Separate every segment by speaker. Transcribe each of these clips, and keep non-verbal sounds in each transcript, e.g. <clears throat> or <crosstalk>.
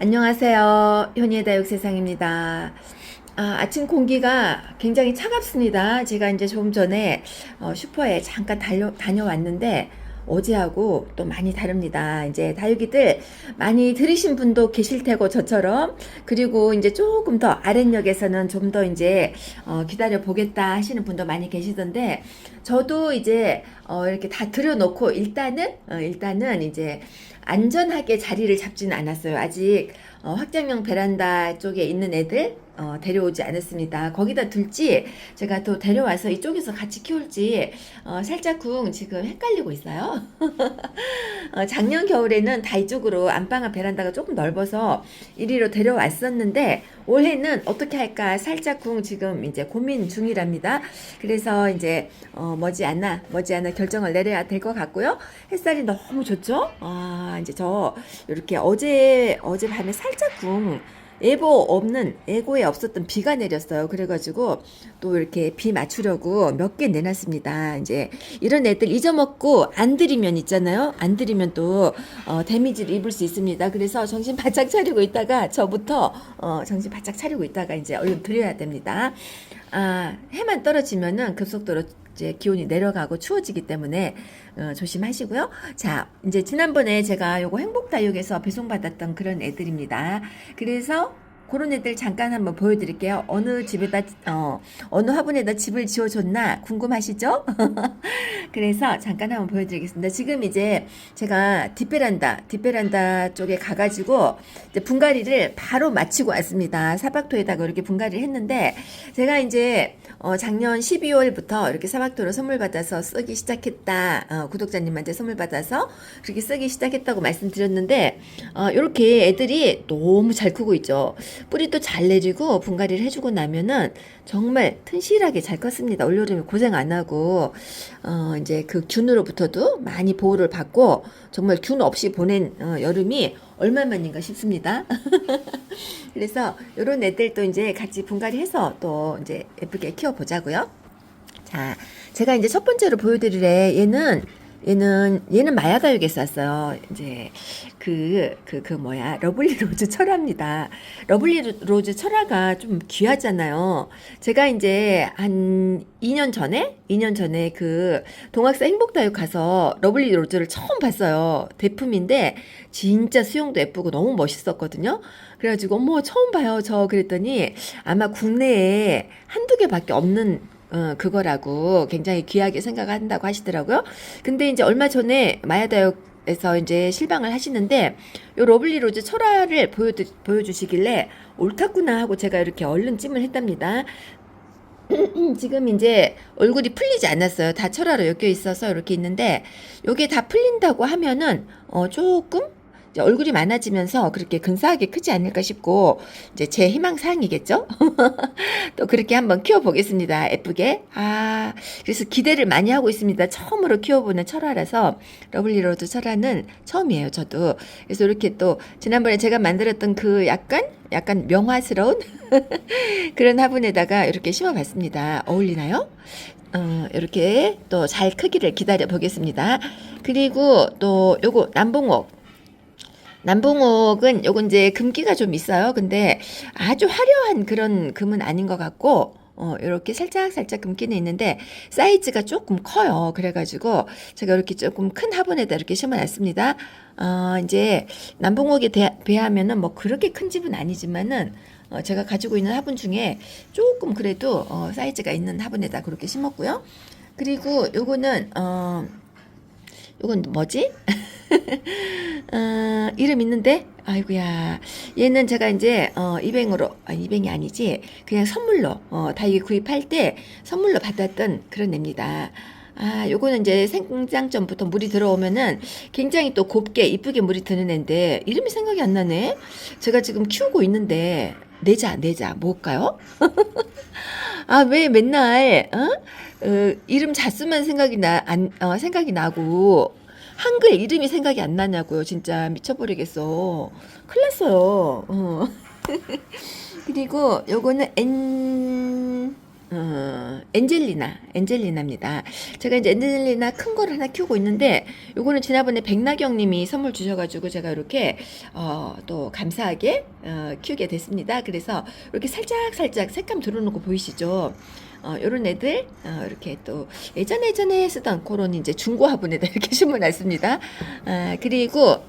Speaker 1: 안녕하세요. 현이의 다육 세상입니다. 아, 아침 공기가 굉장히 차갑습니다. 제가 이제 좀 전에 어, 슈퍼에 잠깐 달려, 다녀왔는데 어제하고 또 많이 다릅니다. 이제 다육이들 많이 들으신 분도 계실 테고 저처럼 그리고 이제 조금 더 아랫역에서는 좀 더 이제 어, 기다려 보겠다 하시는 분도 많이 계시던데 저도 이제 어, 이렇게 다 들여놓고 일단은 어, 일단은 이제 안전하게 자리를 잡지는 않았어요. 아직 어, 확장형 베란다 쪽에 있는 애들 어, 데려오지 않았습니다. 거기다 둘지 제가 또 데려와서 이쪽에서 같이 키울지 어, 살짝쿵 지금 헷갈리고 있어요. <laughs> 어, 작년 겨울에는 다 이쪽으로 안방과 베란다가 조금 넓어서 이리로 데려왔었는데 올해는 어떻게 할까 살짝쿵 지금 이제 고민 중이랍니다. 그래서 이제 어, 머지않아 머지않아 결정을 내려야 될 것 같고요. 햇살이 너무 좋죠? 아 이제 저 이렇게 어제 어제 밤에 살짝쿵 예보 없는 예고에 없었던 비가 내렸어요. 그래가지고 또 이렇게 비 맞추려고 몇 개 내놨습니다. 이제 이런 애들 잊어먹고 안 들이면 있잖아요. 안 들이면 또 어, 데미지를 입을 수 있습니다. 그래서 정신 바짝 차리고 있다가 저부터 어, 정신 바짝 차리고 있다가 이제 얼른 드려야 됩니다. 아 해만 떨어지면은 급속도로 이제 기온이 내려가고 추워지기 때문에 어, 조심하시고요. 자, 이제 지난번에 제가 요거 행복 다육에서 배송받았던 그런 애들입니다. 그래서 그런 애들 잠깐 한번 보여드릴게요. 어느 집에다 어, 어느 화분에다 집을 지어줬나 궁금하시죠? <laughs> 그래서 잠깐 한번 보여드리겠습니다. 지금 이제 제가 뒷베란다 뒷베란다 쪽에 가가지고 이제 분갈이를 바로 마치고 왔습니다. 사박토에다가 이렇게 분갈이를 했는데 제가 이제 어, 작년 12월부터 이렇게 사박토를 선물 받아서 쓰기 시작했다. 어, 구독자님한테 선물 받아서 그렇게 쓰기 시작했다고 말씀드렸는데 어, 이렇게 애들이 너무 잘 크고 있죠. 뿌리도 잘 내리고 분갈이를 해주고 나면은 정말 튼실하게 잘 컸습니다. 올여름에 고생 안 하고 어, 이제 그 균으로부터도 많이 보호를 받고 정말 균 없이 보낸 어, 여름이 얼마만인가 싶습니다. <laughs> 그래서 이런 애들도 이제 같이 분갈이해서 또 이제 예쁘게 키워보자고요. 자, 제가 이제 첫 번째로 보여드릴 애 얘는 얘는 얘는 마야가육에 쌌어요. 이제 그그 그 뭐야 러블리 로즈 철화입니다. 러블리 로즈 철화가 좀 귀하잖아요. 제가 이제 한 2년 전에 2년 전에 그 동학사 행복다육 가서 러블리 로즈를 처음 봤어요. 대품인데 진짜 수영도 예쁘고 너무 멋있었거든요. 그래가지고 어머 처음 봐요 저 그랬더니 아마 국내에 한두 개밖에 없는 어, 그거라고 굉장히 귀하게 생각한다고 하시더라고요. 근데 이제 얼마 전에 마야다육에서 이제 실방을 하시는데 요 러블리 로즈 철화를 보여 보여주시길래 옳았구나 하고 제가 이렇게 얼른 찜을 했답니다. <clears throat> 지금 이제 얼굴이 풀리지 않았어요. 다 철화로 엮여 있어서 이렇게 있는데 요게 다 풀린다고 하면은 어 조금 얼굴이 많아지면서 그렇게 근사하게 크지 않을까 싶고 이제 제 희망 사항이겠죠. <laughs> 또 그렇게 한번 키워보겠습니다. 예쁘게. 아 그래서 기대를 많이 하고 있습니다. 처음으로 키워보는 철화라서 러블리로드 철화는 처음이에요. 저도 그래서 이렇게 또 지난번에 제가 만들었던 그 약간 약간 명화스러운 <laughs> 그런 화분에다가 이렇게 심어봤습니다. 어울리나요? 어, 이렇게 또 잘 크기를 기다려 보겠습니다. 그리고 또 요거 남봉옥. 남봉옥은 요건 이제 금기가 좀 있어요. 근데 아주 화려한 그런 금은 아닌 것 같고, 어, 이렇게 살짝 살짝 금기는 있는데 사이즈가 조금 커요. 그래가지고 제가 이렇게 조금 큰 화분에다 이렇게 심어놨습니다. 어, 이제 남봉옥에 대, 비하면은 뭐 그렇게 큰 집은 아니지만은 어, 제가 가지고 있는 화분 중에 조금 그래도 어, 사이즈가 있는 화분에다 그렇게 심었고요. 그리고 요거는 어, 요건 뭐지? <laughs> 어, 이름 있는데 아이고야 얘는 제가 이제 어, 이뱅으로 아 이뱅이 아니지 그냥 선물로 어, 다육이 구입할 때 선물로 받았던 그런 애입니다. 아, 요거는 이제 생장 전부터 물이 들어오면은 굉장히 또 곱게 이쁘게 물이 드는 애인데 이름이 생각이 안 나네. 제가 지금 키우고 있는데 내자 내자 뭘까요? <laughs> 아, 왜 맨날 어? 어, 이름 자수만 생각이 나 안, 어, 생각이 나고 한글 이름이 생각이 안 나냐고요. 진짜 미쳐버리겠어. 큰일 났어요. 어. <laughs> 그리고 요거는 N 어, 엔젤리나, 엔젤리나입니다. 제가 이제 엔젤리나 큰 거를 하나 키우고 있는데, 요거는 지난번에 백나경 님이 선물 주셔가지고 제가 이렇게, 어, 또 감사하게, 어, 키우게 됐습니다. 그래서 이렇게 살짝살짝 색감 거 보이시죠? 어, 요런 애들, 어, 이렇게 또 예전에 예전에 쓰던 그런 이제 중고 화분에다 <laughs> 이렇게 심어놨습니다. 아, 그리고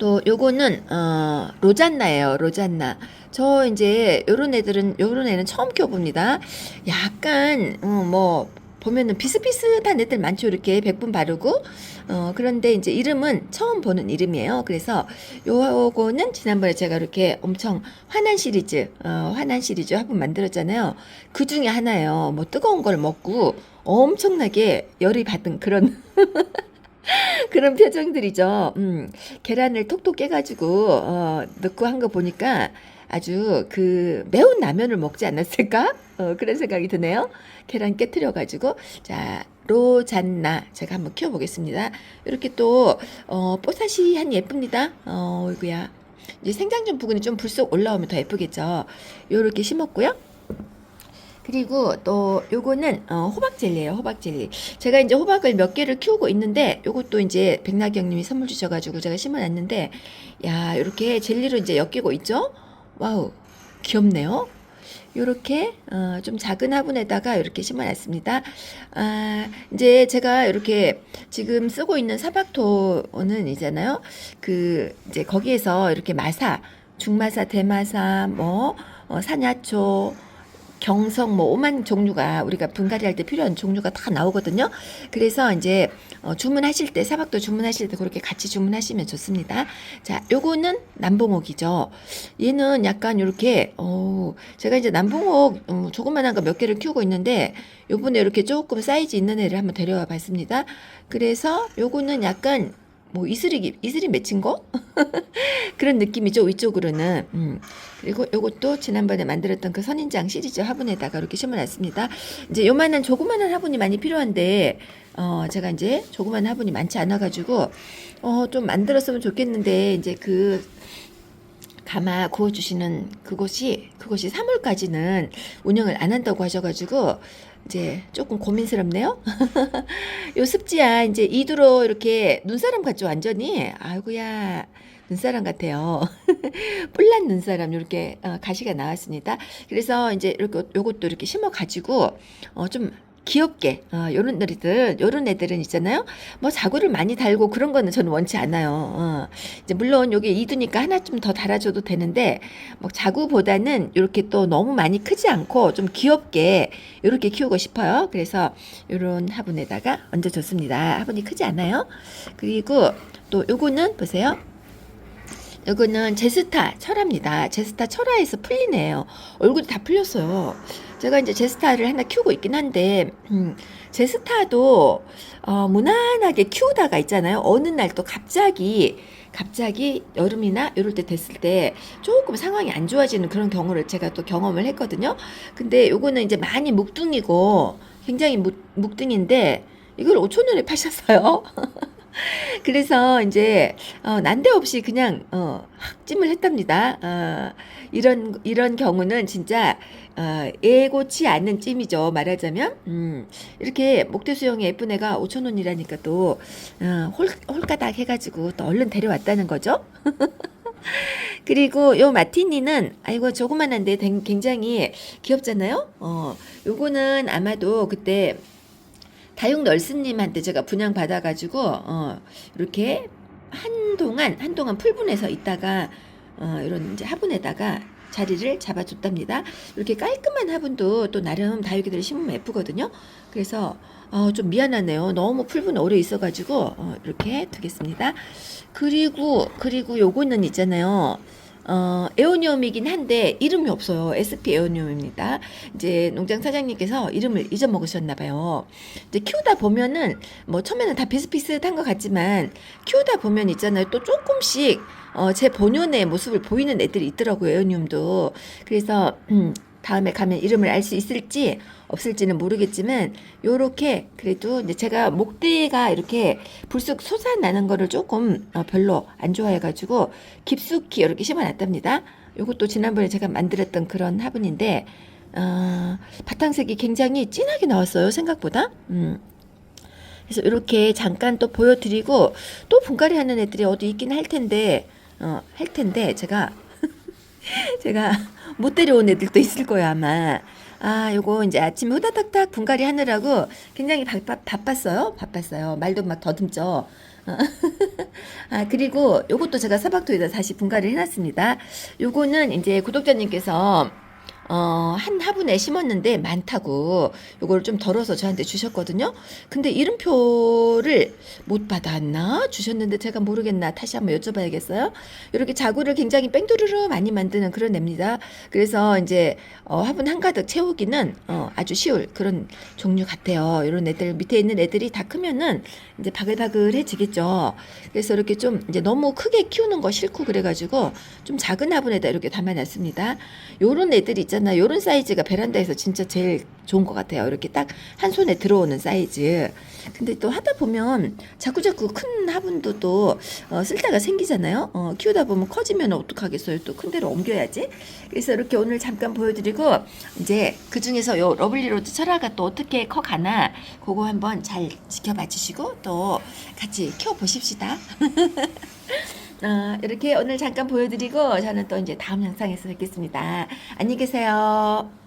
Speaker 1: 또 요거는 어 로잔나예요. 로잔나. 저 이제 요런 애들은 요런 애는 처음 키워 봅니다. 약간 어뭐 보면은 비슷비슷한 애들 많죠. 이렇게 백분 바르고 어 그런데 이제 이름은 처음 보는 이름이에요. 그래서 요거는 지난번에 제가 이렇게 엄청 화난 시리즈 어 화난 시리즈 화분 만들었잖아요. 그 중에 하나예요. 뭐 뜨거운 걸 먹고 엄청나게 열이 받은 그런 <laughs> <laughs> 그런 표정들이죠. 음, 계란을 톡톡 깨가지고 어, 넣고 한 거 보니까 아주 그 매운 라면을 먹지 않았을까? 어, 그런 생각이 드네요. 계란 깨트려가지고 자 로잔나 제가 한번 키워보겠습니다. 이렇게 또 어, 뽀사시한 예쁩니다. 어, 이거야. 이제 생장전 부분이 좀 불쑥 올라오면 더 예쁘겠죠. 요렇게 심었고요. 그리고 또 요거는 어, 호박 젤리예요. 호박 젤리. 제가 이제 호박을 몇 개를 키우고 있는데 요것도 이제 백나경 님이 선물 주셔 가지고 제가 심어 놨는데 야, 이렇게 젤리로 이제 엮이고 있죠? 와우. 귀엽네요. 요렇게 어, 좀 작은 화분에다가 이렇게 심어 놨습니다. 아, 이제 제가 이렇게 지금 쓰고 있는 사박토는 이잖아요. 그 이제 거기에서 이렇게 마사, 중마사, 대마사, 뭐 어, 산야초 경성 뭐 오만 종류가 우리가 분갈이 할 때 필요한 종류가 다 나오거든요. 그래서 이제 어, 주문하실 때 사박도 주문하실 때 그렇게 같이 주문하시면 좋습니다. 자, 요거는 남봉옥이죠. 얘는 약간 이렇게 어, 제가 이제 남봉옥 음, 조그만한 거 몇 개를 키우고 있는데 요번에 이렇게 조금 사이즈 있는 애를 한번 데려와 봤습니다. 그래서 요거는 약간 뭐 이슬이 이슬이 맺힌 거? <laughs> 그런 느낌이죠 위쪽으로는. 음. 그리고 요것도 지난번에 만들었던 그 선인장 시리즈 화분에다가 이렇게 심어놨습니다. 이제 요만한 조그만한 화분이 많이 필요한데 어 제가 이제 조그만한 화분이 많지 않아 가지고 어좀 만들었으면 좋겠는데 이제 그 가마 구워주시는 그곳이 그곳이 3월까지는 운영을 안 한다고 하셔가지고 이제 조금 고민스럽네요. <laughs> 요 습지야 이제 이두로 이렇게 눈사람 같죠 완전히 아이고야 눈사람 같아요. <laughs> 뿔난 눈사람 이렇게 어, 가시가 나왔습니다. 그래서 이제 이렇게 요것도 이렇게 심어 가지고 어 좀 귀엽게 어, 요런 애들 요런 애들은 있잖아요. 뭐 자구를 많이 달고 그런 거는 저는 원치 않아요. 어. 이제 물론 요게 이두니까 하나 좀 더 달아줘도 되는데 뭐 자구보다는 이렇게 또 너무 많이 크지 않고 좀 귀엽게 이렇게 키우고 싶어요. 그래서 요런 화분에다가 얹어줬습니다. 화분이 크지 않아요. 그리고 또 요거는 보세요. 요거는 제스타 철화입니다. 제스타 철화에서 풀리네요. 얼굴이 다 풀렸어요. 제가 이제 제스타를 하나 키우고 있긴 한데, 음, 제스타도, 어, 무난하게 키우다가 있잖아요. 어느 날 또 갑자기, 갑자기 여름이나 이럴 때 됐을 때 조금 상황이 안 좋아지는 그런 경우를 제가 또 경험을 했거든요. 근데 요거는 이제 많이 묵둥이고, 굉장히 묵, 묵둥인데, 이걸 5천 원에 <laughs> 파셨어요. <laughs> 그래서 이제 어, 난데없이 그냥 어, 찜을 했답니다. 어, 이런 이런 경우는 진짜 어, 예고치 않는 찜이죠. 말하자면 음, 이렇게 목대 수영의 예쁜 애가 5천 원이라니까 또 어, 홀, 홀가닥 해가지고 또 얼른 데려왔다는 거죠. <laughs> 그리고 요 마티니는 아이고 조그만한데 댕- 굉장히 귀엽잖아요. 어, 요거는 아마도 그때 다육 널스님한테 제가 분양 받아가지고 어, 이렇게 한동안 한동안 풀분해서 있다가 어, 이런 이제 화분에다가 자리를 잡아줬답니다. 이렇게 깔끔한 화분도 또 나름 다육이들을 심으면 예쁘거든요. 그래서 어, 좀 미안하네요. 너무 풀분 오래 있어가지고 어, 이렇게 두겠습니다. 그리고 그리고 요거는 있잖아요. 어, 에오니움이긴 한데 이름이 없어요. SP 에오니움입니다. 이제 농장 사장님께서 이름을 잊어먹으셨나 봐요. 이제 키우다 보면은 뭐 처음에는 다 비슷비슷한 것 같지만 키우다 보면 있잖아요. 또 조금씩 어, 제 본연의 모습을 보이는 애들이 있더라고요. 에오니움도. 그래서 음, 다음에 가면 이름을 알 수 있을지 없을지는 모르겠지만 요렇게 그래도 이제 제가 목대가 이렇게 불쑥 솟아나는 거를 조금 어, 별로 안 좋아해 가지고 깊숙이 이렇게 심어 놨답니다. 요것도 지난번에 제가 만들었던 그런 화분인데 아, 바탕색이 굉장히 진하게 나왔어요. 생각보다. 음. 그래서 이렇게 잠깐 또 보여드리고 또 분갈이 하는 애들이 어디 있긴 할 텐데 어, 할 텐데 제가 <laughs> 제가 못 데려온 애들도 있을 거예요 아마. 아 요거 이제 아침에 후다닥닥 분갈이 하느라고 굉장히 바빠, 바빴어요. 바빴어요. 말도 막 더듬죠. 어. <laughs> 아 그리고 요것도 제가 사박토에다 다시 분갈이를 해놨습니다. 요거는 이제 구독자님께서 어, 한 화분에 심었는데 많다고 요걸 좀 덜어서 저한테 주셨거든요. 근데 이름표를 못 받았나? 주셨는데 제가 모르겠나? 다시 한번 여쭤봐야겠어요. 이렇게 자구를 굉장히 뺑두르르 많이 만드는 그런 애입니다. 그래서 이제 어, 화분 한가득 채우기는 어, 아주 쉬울 그런 종류 같아요. 이런 애들 밑에 있는 애들이 다 크면은 이제 바글바글해지겠죠. 그래서 이렇게 좀 이제 너무 크게 키우는 거 싫고 그래가지고 좀 작은 화분에다 이렇게 담아놨습니다. 요런 애들 있잖아요. 요런 사이즈가 베란다에서 진짜 제일 좋은 것 같아요. 이렇게 딱 한 손에 들어오는 사이즈. 근데 또 하다 보면 자꾸자꾸 큰 화분도 또 어, 쓸 때가 생기잖아요. 어, 키우다 보면 커지면 어떡하겠어요. 또 큰 데로 옮겨야지. 그래서 이렇게 오늘 잠깐 보여드리고 이제 그 중에서 요 러블리로드 철화가 또 어떻게 커가나 그거 한번 잘 지켜봐 주시고 또 같이 키워보십시다. <laughs> 어, 이렇게 오늘 잠깐 보여드리고 저는 또 이제 다음 영상에서 뵙겠습니다. 안녕히 계세요.